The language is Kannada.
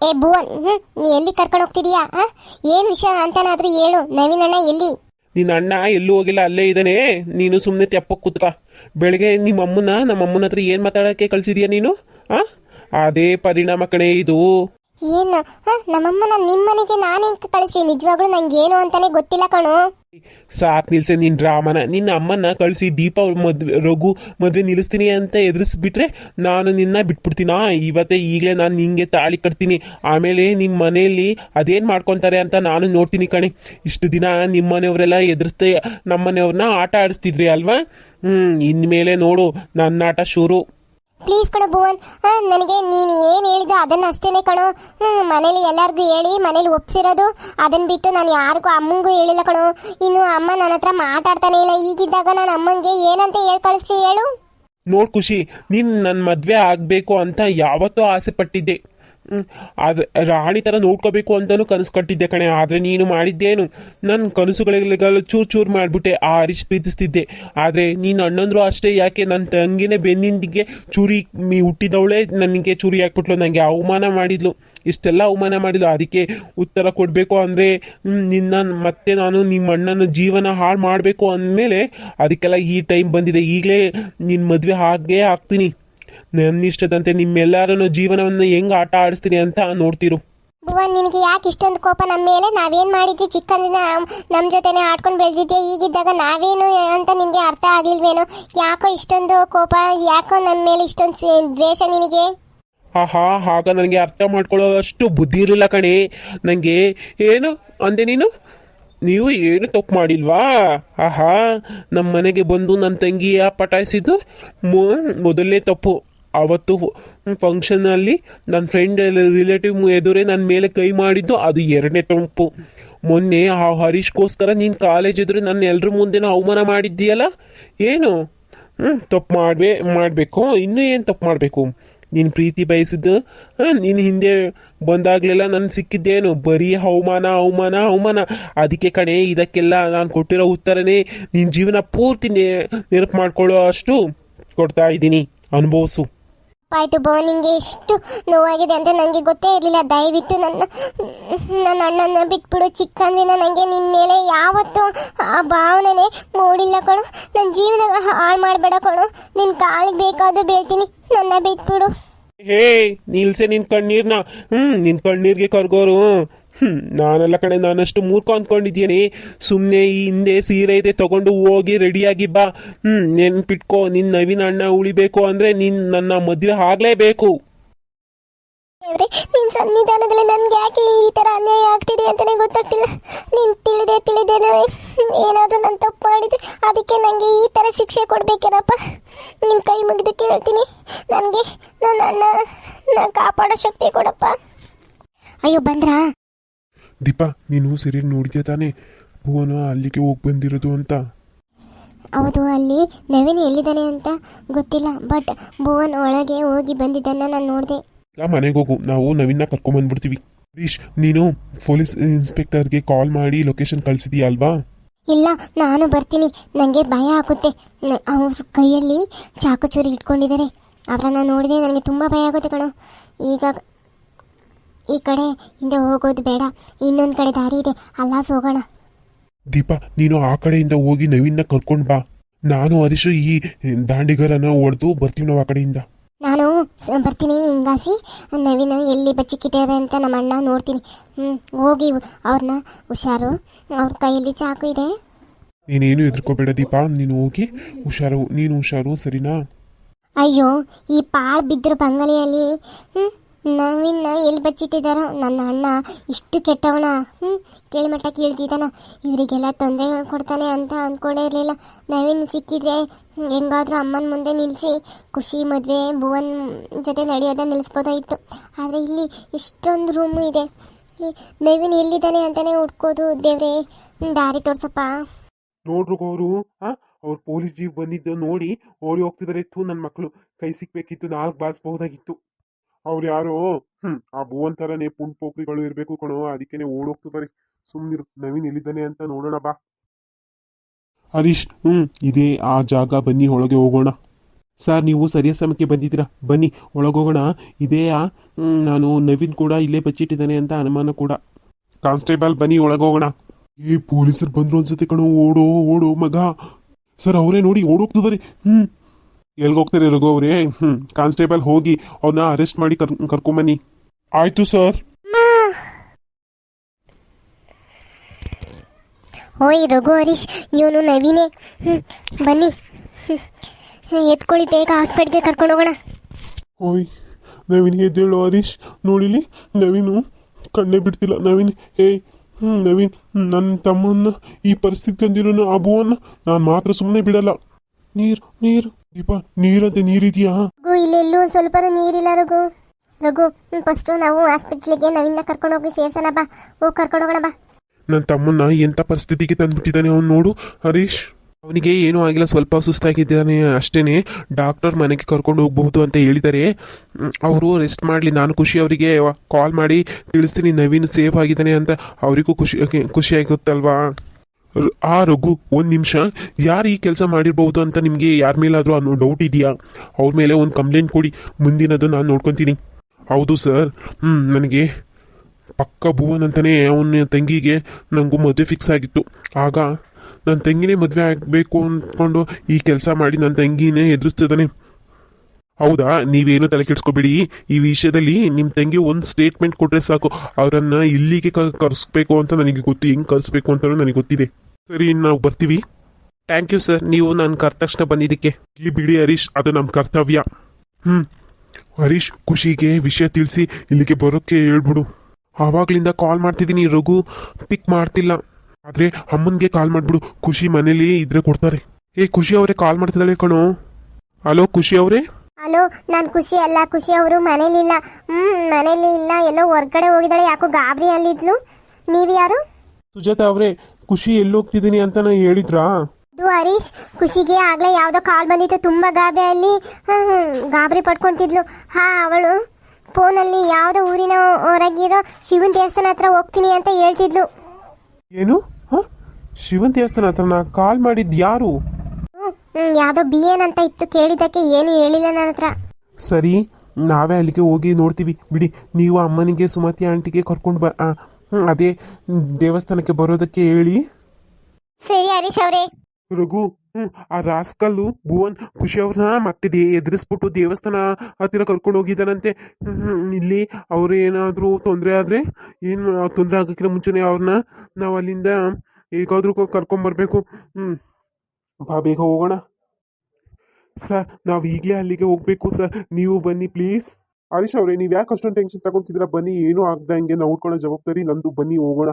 ಏ ಭುವನ್ ಹ್ಮ್ ನೀ ಎಲ್ಲಿ ಕರ್ಕೊಂಡು ಹೋಗ್ತಿದೀಯಾ ಆ? ಏನ್ ವಿಷಯ ಅಂತನಾದ್ರೂ ಹೇಳು ನವೀನ್ ಅಣ್ಣ ಎಲ್ಲಿ? ನಿನ್ನ ಅಣ್ಣ ಎಲ್ಲೂ ಹೋಗಿಲ್ಲ ಅಲ್ಲೇ ಇದ್ದಾನೆ. ನೀನು ಸುಮ್ಮನೆ ತೆಪ್ಪಕ್ಕೆ ಕೂತ್ಕ. ಬೆಳಗ್ಗೆ ನಿಮ್ಮ ಅಮ್ಮನ ನಮ್ಮ ಅಮ್ಮನ ಹತ್ರ ಏನು ಮಾತಾಡಕ್ಕೆ ಕಳ್ಸಿದೀಯ ನೀನು ಆ ಅದೇ ಪರಿಣಾಮ ಕಣೆ ಇದು. ಏನ? ನಮ್ಮಮ್ಮನ ನಿಮ್ಮನೆಗೆ ನಾನೇ ಕಳಿಸಿ? ನಿಜವಾಗ್ಲೂ ನಂಗೆ ಏನು ಅಂತಾನೆ ಗೊತ್ತಿಲ್ಲ ಕಣು. ಸಾಕ್ ನಿಲ್ಸೆ ನಿನ್ನ ಡ್ರಾಮನ ನಿನ್ನ ಅಮ್ಮನ ಕಳಿಸಿ, ದೀಪ ಮದ್ವೆ ರಘು ಮದುವೆ ನಿಲ್ಲಿಸ್ತೀನಿ ಅಂತ ಎದುರಿಸ್ಬಿಟ್ರೆ ನಾನು ನಿನ್ನ ಬಿಟ್ಬಿಡ್ತೀನಾ? ಇವತ್ತೇ ಈಗಲೇ ನಾನು ನಿಂಗೆ ತಾಳಿ ಕಟ್ತೀನಿ. ಆಮೇಲೆ ನಿಮ್ಮ ಮನೆಯಲ್ಲಿ ಅದೇನು ಮಾಡ್ಕೊತಾರೆ ಅಂತ ನಾನು ನೋಡ್ತೀನಿ ಕಣೆ. ಇಷ್ಟು ದಿನ ನಿಮ್ಮ ಮನೆಯವರೆಲ್ಲ ಎದುರಿಸ್ತ ನಮ್ಮ ಮನೆಯವ್ರನ್ನ ಆಟ ಆಡಿಸ್ತಿದ್ರಿ ಅಲ್ವಾ? ಹ್ಞೂ ಇನ್ಮೇಲೆ ನೋಡು ನನ್ನ ಆಟ ಶುರು. ಪ್ಲೀಸ್ ಕಣೋ ಭುವನ್. ನನಗೆ ನೀನು ಏನು ಹೇಳಿದ ಅದನ್ನ ಅಷ್ಟೇನೆ ಕಣೋ ಮನೇಲಿ ಎಲ್ಲರಿಗೂ ಹೇಳಿ, ಮನೇಲಿ ಒಪ್ಸಿರೋದು. ಅದನ್ನ ಬಿಟ್ಟು ನಾನು ಯಾರಿಗೂ ಅಮ್ಮಂಗೂ ಹೇಳಿಲ್ಲ ಕಣೋ. ಇನ್ನು ಅಮ್ಮ ನನ್ನ ಹತ್ರ ಮಾತಾಡ್ತಾನೆ ಇಲ್ಲ. ಈಗಿದ್ದಾಗ ನಾನು ಅಮ್ಮಂಗೆ ಏನಂತ ಹೇಳಿ ಕಳಿಸ್ಲಿ ಹೇಳು? ನೋಡ್ ಖುಷಿ, ನೀನು ನನ್ನ ಮದುವೆ ಆಗಬೇಕು ಅಂತ ಯಾವತ್ತೂ ಆಸೆ ಪಟ್ಟಿದ್ದೆ. ಆದ್ರೆ ರಾಣಿ ಥರ ನೋಡ್ಕೋಬೇಕು ಅಂತಲೂ ಕನಸು ಕಟ್ಟಿದ್ದೆ ಕಣೆ. ಆದರೆ ನೀನು ಮಾಡಿದ್ದೇನು? ನನ್ನ ಕನಸುಗಳಿಗೆಲ್ಲ ಚೂರು ಚೂರು ಮಾಡಿಬಿಟ್ಟೆ, ಆ ಹರೀಶ್ ಪ್ರೀತಿಸ್ತಿದ್ದೆ. ಆದರೆ ನೀನು ಅಣ್ಣಂದ್ರು ಅಷ್ಟೇ, ಯಾಕೆ ನನ್ನ ತಂಗಿನೇ ಬೆನ್ನಿಂದಿಗೆ ಚೂರಿ ಮೀ ಹುಟ್ಟಿದವಳೇ ನನಗೆ ಚೂರಿ ಹಾಕ್ಬಿಟ್ಲು ನನಗೆ ಅವಮಾನ ಮಾಡಿದ್ಲು. ಇಷ್ಟೆಲ್ಲ ಅವಮಾನ ಮಾಡಿದ್ಲು. ಅದಕ್ಕೆ ಉತ್ತರ ಕೊಡಬೇಕು ಅಂದರೆ ನಿನ್ನ ಮತ್ತೆ ನಾನು ನಿಮ್ಮ ಅಣ್ಣನ ಜೀವನ ಹಾಳು ಮಾಡಬೇಕು ಅಂದಮೇಲೆ ಅದಕ್ಕೆಲ್ಲ ಈ ಟೈಮ್ ಬಂದಿದೆ. ಈಗಲೇ ನಿನ್ನ ಮದುವೆ ಹಾಗೇ ಆಗ್ತೀನಿ. ನನ್ನ ಇಷ್ಟದಂತೆ ನಿಮ್ಮೆಲ್ಲರನ್ನು ಜೀವನವನ್ನು ಹೆಂಗ್ ಆಟ ಆಡಿಸ್ತೀನಿ ಅಂತ ನೋಡ್ತಿರು. ಭುವನ್ ನಿನಗೆ ಯಾಕೆ ಇಷ್ಟೊಂದು ಕೋಪ ನಮ್ಮ ಮೇಲೆ? ನಾವೇನು ಮಾಡಿದ್ವಿ? ಚಿಕ್ಕಂದಿನ ನಮ್ಮ ಜೊತೆನೆ ಆಡ್ಕೊಂಡು ಬೆಳೆದಿದ್ದೆ. ಈಗಿದ್ದಾಗ ನಾವೇನು ಅಂತ ನಿನಗೆ ಅರ್ಥ ಆಗ್ಲಿಲ್ವೇನೋ? ಯಾಕೋ ಇಷ್ಟೊಂದು ಕೋಪ ಯಾಕೋ ನಮ್ಮ ಮೇಲೆ ಇಷ್ಟೊಂದು ಸ್ವೇ- ದ್ವೇಷ ನಿನಗೆ? ಆಹಾ ಆಗ ನನಗೆ ಅರ್ಥ ಮಾಡ್ಕೊಳ್ಳೋ ಅಷ್ಟು ಬುದ್ಧಿ ಇರಲಿಲ್ಲ ಕಣೆ. ನನಗೆ ಏನು? ಅಂದೆ ನೀನು? ನೀವು ಏನು ತಪ್ಪು ಮಾಡಿಲ್ವಾ? ಆಹಾ ನಮ್ಮ ಮನೆಗೆ ಬಂದು ನನ್ನ ತಂಗಿಯ ಪಟಾಯಿಸಿದ್ದು ಮೊ- ಮೊದಲನೇ ತಪ್ಪು. ಅವತ್ತು ಫಂಕ್ಷನಲ್ಲಿ ನನ್ನ ಫ್ರೆಂಡ್ ರಿಲೇಟಿವ್ ಎದುರೇ ನನ್ನ ಮೇಲೆ ಕೈ ಮಾಡಿದ್ದು ಅದು ಎರಡನೇ ತಪ್ಪು. ಮೊನ್ನೆ ಆ ಹರೀಶ್ಗೋಸ್ಕರ ನೀನು ಕಾಲೇಜ್ ಎದುರು ನನ್ನ ಎಲ್ಲರ ಮುಂದೆ ಅವಮಾನ ಮಾಡಿದ್ದೀಯಲ್ಲ? ಏನು? ಹ್ಞೂ ತಪ್ಪು ಮಾಡಬೇ ಮಾಡಬೇಕು. ಇನ್ನೂ ಏನು ತಪ್ಪು ಮಾಡಬೇಕು? ನೀನು ಪ್ರೀತಿ ಬಯಸಿದ್ದು ನೀನು ಹಿಂದೆ ಬಂದಾಗಲೆಲ್ಲ ನಾನು ಸಿಕ್ಕಿದ್ದೇನು. ಬರೀ ಅವಮಾನ ಅವಮಾನ ಅವಮಾನ. ಅದಕ್ಕೆ ಕಣೆ, ಇದಕ್ಕೆಲ್ಲ ನಾನು ಕೊಟ್ಟಿರೋ ಉತ್ತರನೇ ನಿನ್ನ ಜೀವನ ಪೂರ್ತಿ ನೆನಪು ಮಾಡ್ಕೊಳ್ಳೋ ಅಷ್ಟು ಕೊಡ್ತಾ ಇದ್ದೀನಿ. ಅನುಭವಿಸು. ಆಯ್ತು ಭುವನ್ ನಿಂಗೆ ಎಷ್ಟು ನೋವಾಗಿದೆ ಅಂತ ನನಗೆ ಗೊತ್ತೇ ಇರಲಿಲ್ಲ. ದಯವಿಟ್ಟು ನನ್ನ ನನ್ನ ಅಣ್ಣನ ಬಿಟ್ಬಿಡು. ಚಿಕ್ಕಂದಿನ ನನಗೆ ನಿನ್ನ ಮೇಲೆ ಯಾವತ್ತೂ ಆ ಭಾವನೆ ಮೂಡಿಲ್ಲ ಕಣು. ನನ್ನ ಜೀವನ ಹಾಳು ಮಾಡಬೇಡ ಕಣು. ನಿನ್ನ ಕಾಲಿಗೆ ಬೇಕಾದ್ರೂ ಬೀಳ್ತೀನಿ. ನನ್ನ ಬಿಟ್ಬಿಡು. ಹೇ, ನಿಲ್ಸೆ ನಿನ್ ಕಣ್ಣೀರ್ನ. ಹ್ಮ್, ನಿನ್ ಕಣ್ಣೀರ್ಗೆ ಕರ್ಗೋರು. ಹ್ಮ್, ನಾನೆಲ್ಲ ಕಡೆ ನಾನಷ್ಟು ಮೂರ್ಖ ಅಂದ್ಕೊಂಡಿದ್ದೀನಿ ಸುಮ್ಮನೆ ಈ ಹಿಂದೆ ಸೀರೆ ಇದೆ, ತಗೊಂಡು ಹೋಗಿ ರೆಡಿಯಾಗಿ ಬಾ. ಹ್ಮ್, ನೆನ್ಪಿಟ್ಕೋ, ನಿನ್ ನವೀನ ಅಣ್ಣ ಉಳಿಬೇಕು ಅಂದ್ರೆ ನಿನ್ ನನ್ನ ಮದ್ವೆ ಆಗ್ಲೇಬೇಕು. ನಿನ್ನ ಸನ್ನಿಧಾನದಲ್ಲಿ ನನ್ಗೆ ಯಾಕೆ ಈ ಥರ ಅನ್ಯಾಯ ಆಗ್ತಿದೆ ಅಂತಲೇ ಗೊತ್ತಾಗ್ತಿಲ್ಲ ನೀನು ತಿಳಿದೆ ತಿಳಿದೇನೋ ಏನಾದರೂ ನಾನು ತಪ್ಪು ಮಾಡಿದೆ ಅದಕ್ಕೆ ನನಗೆ ಈ ಥರ ಶಿಕ್ಷೆ ಕೊಡ್ಬೇಕೇನಪ್ಪ ನಿನ್ನ ಕೈ ಮುಗಿದು ಕೇಳ್ತೀನಿ ನನಗೆ ನನ್ನ ಅಣ್ಣ ನಾ ಕಾಪಾಡೋ ಶಕ್ತಿ ಕೊಡಪ್ಪ ಅಯ್ಯೋ ಬಂದ್ರಾ ದೀಪಾ ನೀನು ಸರಿ ನೋಡಿದ್ಯಾ ತಾನೇ? ಭುವನ ಅಲ್ಲಿಗೆ ಹೋಗಿ ಬಂದಿರೋದು ಅಂತ. ಹೌದು ಅಲ್ಲಿ ನವೀನ್ ಎಲ್ಲಿದ್ದಾನೆ ಅಂತ ಗೊತ್ತಿಲ್ಲ ಬಟ್ ಭುವನ್ ಒಳಗೆ ಹೋಗಿ ಬಂದಿದ್ದನ್ನ ನಾನು ನೋಡಿದೆ. ಮನೆಗೆ ಹೋಗು ನಾವು ನವೀನ ಕರ್ಕೊಂಬಂದ್ಬಿಡ್ತೀವಿ ಹರೀಶ್ ನೀನು ಪೊಲೀಸ್ ಇನ್ಸ್ಪೆಕ್ಟರ್ಗೆ ಕಾಲ್ ಮಾಡಿ ಲೊಕೇಶನ್ ಕಳಿಸಿದೀಯ ಅಲ್ವಾ? ಇಲ್ಲ ನಾನು ಬರ್ತೀನಿ. ನನಗೆ ಭಯ ಆಗುತ್ತೆ. ಅವ್ರ ಕೈಯಲ್ಲಿ ಚಾಕು ಚೂರಿ ಇಟ್ಕೊಂಡಿದ್ದಾರೆ. ಅವರನ್ನ ನೋಡಿದೆ ನನಗೆ ತುಂಬ ಭಯ ಆಗುತ್ತೆ ಕಣೋ. ಈಗ ಈ ಕಡೆ ಹಿಂದೆ ಹೋಗೋದು ಬೇಡ. ಇನ್ನೊಂದು ಕಡೆ ದಾರಿ ಇದೆ. ಅಲ್ಲಾಸ್ ಹೋಗೋಣ. ದೀಪ ನೀನು ಆ ಕಡೆಯಿಂದ ಹೋಗಿ ನವೀನ್ನ ಕರ್ಕೊಂಡು ಬಾ. ನಾನು ಹರೀಶು ಈ ದಾಂಡಿಗರನ್ನ ಹೊಡೆದು ಬರ್ತೀವಿ ನಾವು ಆ ಕಡೆಯಿಂದ. ನಾನು ಬರ್ತೀನಿ. ಹಿಂಗಾಸಿ ನವೀನ ಎಲ್ಲಿ ಬಚ್ಚಿಕ್ಕಿಟ್ಟಾರೆ ಅಂತ ನಮ್ಮ ಅಣ್ಣ ನೋಡ್ತೀನಿ. ಹ್ಞೂ ಹೋಗಿ ಅವ್ರನ್ನ ಹುಷಾರು. ಅವ್ರ ಕೈಯಲ್ಲಿ ಚಾಕು ಇದೆ. ನೀನೇನು ಎದ್ರುಕೋಬೇಡ ದೀಪ. ನೀನು ಹೋಗಿ ಹುಷಾರು ನೀನು ಹುಷಾರು ಸರಿನಾ? ಅಯ್ಯೋ ಈ ಪಾಳು ಬಿದ್ದಿರೋ ಬಂಗಲೆಯಲ್ಲಿ ಹ್ಮ್ ನವೀನ ಎಲ್ಲಿ ಬಚ್ಚಿಟ್ಟಿದಾರ? ನನ್ನ ಅಣ್ಣ ಇಷ್ಟು ಕೆಟ್ಟವನ ಹ್ಞೂ ಕೇಳಿಮಟ್ಟ ಕೇಳ್ತಿದ್ದಾನ. ಇವರಿಗೆಲ್ಲ ತೊಂದರೆ ಕೊಡ್ತಾನೆ ಅಂತ ಅಂದ್ಕೊಂಡೇ ಇರಲಿಲ್ಲ. ನವೀನ್ ಸಿಕ್ಕಿದ್ರೆ ಹೆಂಗಾದರೂ ಅಮ್ಮನ ಮುಂದೆ ನಿಲ್ಲಿಸಿ ಖುಷಿ, ಮದುವೆ, ಭುವನ್ ಜೊತೆ ನಡೆಯೋದ ನಿಲ್ಲಿಸ್ಬೋದಾಗಿತ್ತು ಆದರೆ ಇಲ್ಲಿ ಇಷ್ಟೊಂದು ರೂಮು ಇದೆ. ನವೀನ್ ಎಲ್ಲಿದ್ದಾನೆ ಅಂತಲೇ ಹುಡ್ಕೋದು ದೇವ್ರೆ. ದಾರಿ ತೋರ್ಸಪ್ಪ. ನೋಡ್ರು ಅವರು ಪೊಲೀಸ್ ಜೀಪ್ ಬಂದಿದ್ದು ನೋಡಿ, ಓಡಿ ಹೋಗ್ತಿದಾರೆ ಇತ್ತು ನನ್ನ ಮಕ್ಕಳು ಕೈ ಸಿಕ್ಬೇಕಿತ್ತು, ನಾಲ್ಕು ಬಾರಿಸ್ಬಹುದಾಗಿತ್ತು. ಅವ್ರು ಯಾರು, ಹ್ಮ್, ಆ ಭುವನ್ ಥರನೇ ಪುಂಡ್ ಪೋಕ್ರಿಗಳು ಇರಬೇಕು ಕಣೋ, ಅದಕ್ಕೇನೆ ಓಡೋಗ್ತಿದ್ದಾರೆ ಸುಮ್ಮನಿರು ನವೀನ್ ಎಲ್ಲಿದ್ದಾನೆ ಅಂತ ನೋಡೋಣ ಬಾ. ಹರೀಶ್ ಹ್ಞೂ ಇದೇ ಆ ಜಾಗ, ಬನ್ನಿ ಒಳಗೆ ಹೋಗೋಣ. ಸರ್, ನೀವು ಸರಿಯಾದ ಸಮಯಕ್ಕೆ ಬಂದಿದ್ದೀರಾ? ಬನ್ನಿ ಒಳಗೋಗೋಣ ಇದೇ ಆ ನಾನು ನವೀನ್ ಕೂಡ ಇಲ್ಲೇ ಬಚ್ಚಿಟ್ಟಿದ್ದಾನೆ ಅಂತ ಅನುಮಾನ ಕೂಡ. ಕಾನ್ಸ್ಟೇಬಲ್, ಬನ್ನಿ ಒಳಗೋಗೋಣ ಏ, ಪೊಲೀಸರು ಬಂದ್ರು ಅನ್ಸುತ್ತೆ ಕಣೋ, ಓಡೋ ಓಡೋ, ಮಗ. ಸರ್, ಅವರೇ ನೋಡಿ ಓಡೋಗ್ತಿದ್ದಾರೆ ಹ್ಮ್ ಎಲ್ಗೋಗ್ತಾರೆ ರಘು ಅವರೇ ಹ್ಮ್ ಕಾನ್ಸ್ಟೇಬಲ್ ಹೋಗಿ ಅವನ್ನ ಅರೆಸ್ಟ್ ಮಾಡಿ ಕರ್ ಕರ್ಕೊಂಬನ್ನಿ. ಆಯ್ತು ಸರ್. ಓಯ್ ರಘು ಹರೀಶ್ ಇವನು ನವೀನೇ. ಹ್ಞೂ ಬನ್ನಿ. ಹ್ಞೂ ಎತ್ಕೊಳ್ಳಿ ಬೇಗ ಹಾಸ್ಪಿಟ್ಲ್ಗೆ ಕರ್ಕೊಂಡು ಹೋಗೋಣ. ಓಯ್ ನವೀನ್ ಎದ್ದೇಳು ಹರೀಶ್. ನೋಡಿಲಿ ನವೀನು ಕಣ್ಣೇ ಬಿಡ್ತಿಲ್ಲ. ನವೀನ್ ಏಯ್ ಹ್ಞೂ ನವೀನ್ ನನ್ನ ತಮ್ಮನ್ನ ಈ ಪರಿಸ್ಥಿತಿ ತಂದಿರೋನು ಅಬುವನ್ನ ನಾನು ಮಾತ್ರ ಸುಮ್ಮನೆ ಬಿಡಲ್ಲ. ನೀರು ನೀರು. ದೀಪ ನೀರಂತೆ ನೀರಿದೆಯಾ? ರಘು ಇಲ್ಲೆಲ್ಲೂ ಒಂದು ಸ್ವಲ್ಪ ನೀರಿಲ್ಲ ರಘು. ರಘು ಫಸ್ಟ್ ನಾವು ಹಾಸ್ಪಿಟ್ಲಿಗೆ ನವೀನ ಕರ್ಕೊಂಡು ಹೋಗಿ ಸೇರ್ಸೋಣ ಬಾ. ಹೋಗಿ ಕರ್ಕೊಂಡು ಹೋಗೋಣ ಬಾ. ನನ್ನ ತಮ್ಮನ್ನ ಎಂಥ ಪರಿಸ್ಥಿತಿಗೆ ತಂದ್ಬಿಟ್ಟಿದ್ದಾನೆ ಅವ್ನು ನೋಡು ಹರೀಶ್. ಅವನಿಗೆ ಏನೂ ಆಗಿಲ್ಲ ಸ್ವಲ್ಪ ಸುಸ್ತಾಗಿದ್ದಾನೆ ಅಷ್ಟೇನೆ. ಡಾಕ್ಟರ್ ಮನೆಗೆ ಕರ್ಕೊಂಡು ಹೋಗ್ಬಹುದು ಅಂತ ಹೇಳಿದ್ದಾರೆ ಅವರು ರೆಸ್ಟ್ ಮಾಡಲಿ ನಾನು ಖುಷಿ ಅವರಿಗೆ ಕಾಲ್ ಮಾಡಿ ತಿಳಿಸ್ತೀನಿ ನವೀನ್ ಸೇಫ್ ಆಗಿದ್ದಾನೆ ಅಂತ. ಅವರಿಗೂ ಖುಷಿ ಖುಷಿ ಆಗುತ್ತಲ್ವಾ? ಆ ರಘು, ಒಂದು ನಿಮಿಷ. ಯಾರು ಈ ಕೆಲಸ ಮಾಡಿರ್ಬೋದು ಅಂತ ನಿಮಗೆ ಯಾರ ಮೇಲಾದರೂ ಅನ್ನೋ ಡೌಟ್ ಇದೆಯಾ? ಅವ್ರ ಮೇಲೆ ಒಂದು ಕಂಪ್ಲೇಂಟ್ ಕೊಡಿ. ಮುಂದಿನದು ನಾನು ನೋಡ್ಕೊತೀನಿ. ಹೌದು ಸರ್ ಹ್ಞೂ ನನಗೆ ಪಕ್ಕ ಭುವನ್ ಅಂತಲೇ ಅವನ ತಂಗಿಗೆ ನನಗೂ ಮದುವೆ ಫಿಕ್ಸ್ ಆಗಿತ್ತು. ಆಗ ನನ್ನ ತಂಗಿನೇ ಮದುವೆ ಆಗಬೇಕು ಅಂದ್ಕೊಂಡು ಈ ಕೆಲಸ ಮಾಡಿ ನನ್ನ ತಂಗಿನೇ ಎದುರಿಸ್ತಿದ್ದಾನೆ. ಹೌದಾ? ನೀವೇನು ತಲೆ ಕೆಡಿಸ್ಕೊಬೇಡಿ. ಈ ವಿಷಯದಲ್ಲಿ ನಿಮ್ಮ ತಂಗಿ ಒಂದು ಸ್ಟೇಟ್ಮೆಂಟ್ ಕೊಟ್ಟರೆ ಸಾಕು. ಅವರನ್ನು ಇಲ್ಲಿಗೆ ಕರೆಸ್ಬೇಕು ಅಂತ ನನಗೆ ಗೊತ್ತು ಹೆಂಗೆ ಕರೆಸ್ಬೇಕು ಅಂತ ನನಗೆ ಗೊತ್ತಿದೆ. ಸರಿ ನಾವು ಬರ್ತೀವಿ. ಥ್ಯಾಂಕ್ ಯು ಸರ್ ನೀವು ನಾನು ಕರ್ ತಕ್ಷಣ ಬಂದಿದ್ದಕ್ಕೆ. ಇಲ್ಲಿ ಬಿಡಿ, ಹರೀಶ್. ಅದು ನಮ್ಮ ಕರ್ತವ್ಯ. ಹ್ಞೂ ಹರೀಶ್, ಖುಷಿಗೆ ವಿಷಯ ತಿಳಿಸಿ ಇಲ್ಲಿಗೆ ಬರೋಕ್ಕೆ ಹೇಳ್ಬಿಡು. ಆವಾಗ್ಲಿಂದ ಕಾಲ್ ಮಾಡ್ತಿದ್ದೀನಿ, ರಘು. ಪಿಕ್ ಮಾಡ್ತಿಲ್ಲ. ಆದ್ರೆ ಅಮ್ಮನ್ಗೆ ಕಾಲ್ ಮಾಡ್ಬಿಡು. ಖುಷಿ ಮನೇಲಿ ಇದ್ರೆ ಕೊಡ್ತಾರೆ. ಏ, ಖುಷಿ ಅವರೇ ಕಾಲ್ ಮಾಡ್ತಿದ್ದಾಳೆ ಕಣೋ. ಹಲೋ ಖುಷಿ ಅವರೇ? ಹಲೋ ನಾನು ಖುಷಿ ಅಲ್ಲ ಖುಷಿ ಅವರು ಮನೇಲಿಲ್ಲ ಹ್ಞೂ ಮನೇಲಿ ಇಲ್ಲ ಎಲ್ಲೋ ಹೊರ್ಗಡೆ ಹೋಗಿದ್ದಾಳೆ ಯಾಕೋ ಗಾಬರಿ ಅಲ್ಲಿದ್ಲು. ನೀವು ಯಾರು? ಸುಜಾತ ಅವರೇ ಖುಷಿ ಎಲ್ಲಿ ಹೋಗ್ತಿದ್ದೀನಿ ಅಂತ ನಾ ಹೇಳಿದ್ರಾ? ಇದು ಹರೀಶ್ ಖುಷಿಗೆ ಆಗ್ಲೇ ಯಾವುದೋ ಕಾಲ್ ಬಂದಿತ್ತು ತುಂಬ ಗಾಬೆ ಅಲ್ಲಿ. ಗಾಬರಿ ಪಡ್ಕೊಂತಿದ್ಲು ಹಾ ಅವಳು. ಫೋನಲ್ಲಿ ಯಾವುದೋ ಊರಿನ ಹೊರಗಿರೋ ಶಿವನ್ ದೇವಸ್ಥಾನ ಹತ್ರ ಹೋಗ್ತೀನಿ ಅಂತ ಹೇಳ್ತಿದ್ಲು. ಏನು? ಹ? ಶಿವನ್ ದೇವಸ್ಥಾನ ಹತ್ರ ನಾ ಕಾಲ್ ಮಾಡಿದ್ ಯಾರು? ಯಾವುದೋ ಬಿ ಅಂತ ಇತ್ತು ಕೇಳಿದ್ದಕ್ಕೆ ಏನು ಹೇಳಿಲ್ಲ ನನ್ನ ಹತ್ರ. ಸರಿ ನಾವೇ ಅಲ್ಲಿಗೆ ಹೋಗಿ ನೋಡ್ತೀವಿ. ಬಿಡಿ ನೀವು ಅಮ್ಮನಿಗೆ ಸುಮತಿ ಆಂಟಿಗೆ ಕರ್ಕೊಂಡು ಬ ಆ, ಹ್ಮ್, ಅದೇ ದೇವಸ್ಥಾನಕ್ಕೆ ಬರೋದಕ್ಕೆ ಹೇಳಿ. ಸರಿ ಹರೀಶ್ ಅವರೇ. ರಘು ಹ್ಮ್ ಆ ರಾಸ್ಕಲ್ಲು ಭುವನ್ ಖುಷಿ ಅವ್ರನ್ನ ಮತ್ತೆ ದೇ ಎದುರಿಸ್ಬಿಟ್ಟು ದೇವಸ್ಥಾನ ಹತ್ತಿರ ಕರ್ಕೊಂಡು ಹೋಗಿದ್ದಾನಂತೆ. ಹ್ಮ್, ಇಲ್ಲಿ ಅವ್ರು ಏನಾದರೂ ತೊಂದರೆ ಆದರೆ ಏನು ತೊಂದರೆ ಆಗೋಕ್ಕಿಂತ ಮುಂಚೆನೇ ಅವ್ರನ್ನ ನಾವು ಅಲ್ಲಿಂದ ಹೇಗಾದರೂ ಕರ್ಕೊಂಬರ್ಬೇಕು. ಹ್ಞೂ ಬಾ ಬೇಗ ಹೋಗೋಣ. ಸರ್, ನಾವು ಈಗಲೇ ಅಲ್ಲಿಗೆ ಹೋಗ್ಬೇಕು, ಸರ್. ನೀವು ಬನ್ನಿ, ಪ್ಲೀಸ್. ಹರೀಶ್ ಅವರೇ, ನೀವು ಯಾಕೆ ಅಷ್ಟೊಂದು ಟೆನ್ಷನ್ ತಗೊಂತಿದ್ದೀರಾ ಬನ್ನಿ, ಏನೂ ಆಗ್ದಂಗೆ ನಾವು ಉಟ್ಕೊಳ್ಳೋ ಜವಾಬ್ದಾರಿ ನಂದು. ಬನ್ನಿ, ಹೋಗೋಣ.